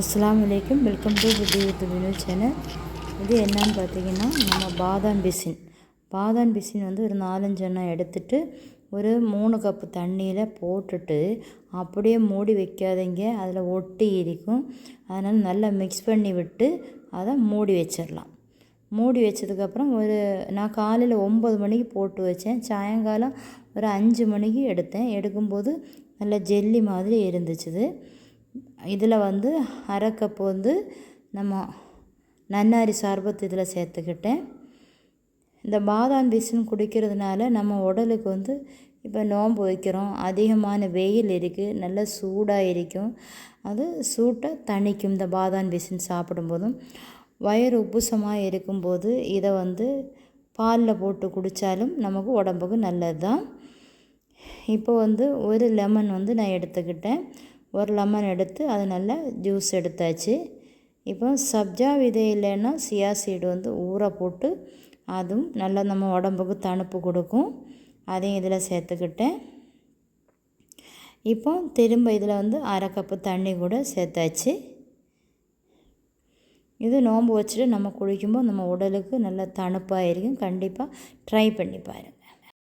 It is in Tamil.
அஸ்லாம் அலைக்கும். Welcome to Buddhi with Vinu channel. இது என்னன்னு பார்த்தீங்கன்னா நம்ம பாதாம் பிசின். பாதாம் பிசின் வந்து ஒரு நாலஞ்சு எண்ணெய் எடுத்துட்டு ஒரு மூணு கப்பு தண்ணியில் போட்டுட்டு அப்படியே மூடி வைக்காதீங்க. அதில் ஒட்டி இருக்கும் அதனால் நல்லா மிக்ஸ் பண்ணி விட்டு அதை மூடி வச்சிடலாம். மூடி வச்சதுக்கப்புறம் ஒரு நான் காலையில் ஒம்பது மணிக்கு போட்டு வச்சேன். சாயங்காலம் ஒரு அஞ்சு மணிக்கு எடுத்தேன். எடுக்கும்போது நல்ல ஜெல்லி மாதிரி இருந்துச்சுது. இதில் வந்து அரை கப் வந்து நம்ம நன்னாரி சர்பத் இதில் சேர்த்துக்கிட்டேன். இந்த பாதாம் பிசின் குடிக்கிறதுனால நம்ம உடலுக்கு வந்து இப்போ நோன்பு வைக்கிறோம். அதிகமான வெயில் இருக்குது நல்ல சூடாக இருக்கும். அது சூட்டை தணிக்கும் இந்த பாதாம் பிசின் சாப்பிடும்போதும். வயிறு உப்புசமாக இருக்கும்போது இதை வந்து பாலில் போட்டு குடித்தாலும் நமக்கு உடம்புக்கு நல்லது தான் இப்போ வந்து ஒரு லெமன் வந்து நான் எடுத்துக்கிட்டேன். ஒரு லெமன் எடுத்து அது நல்லா ஜூஸ் எடுத்தாச்சு. இப்போ சப்ஜா விதை இல்லைன்னா சியா சீடு வந்து ஊற போட்டு அதுவும் நல்லா நம்ம உடம்புக்கு தணுப்பு கொடுக்கும். அதையும் இதில் சேர்த்துக்கிட்டேன். இப்போ திரும்ப இதில் வந்து அரை கப்பு தண்ணி கூட சேர்த்தாச்சு. இது நோன்பு வச்சுட்டு நம்ம குளிக்கும்போது நம்ம உடலுக்கு நல்ல தணுப்பாக இருக்கும். கண்டிப்பாக ட்ரை பண்ணி பாருங்கள்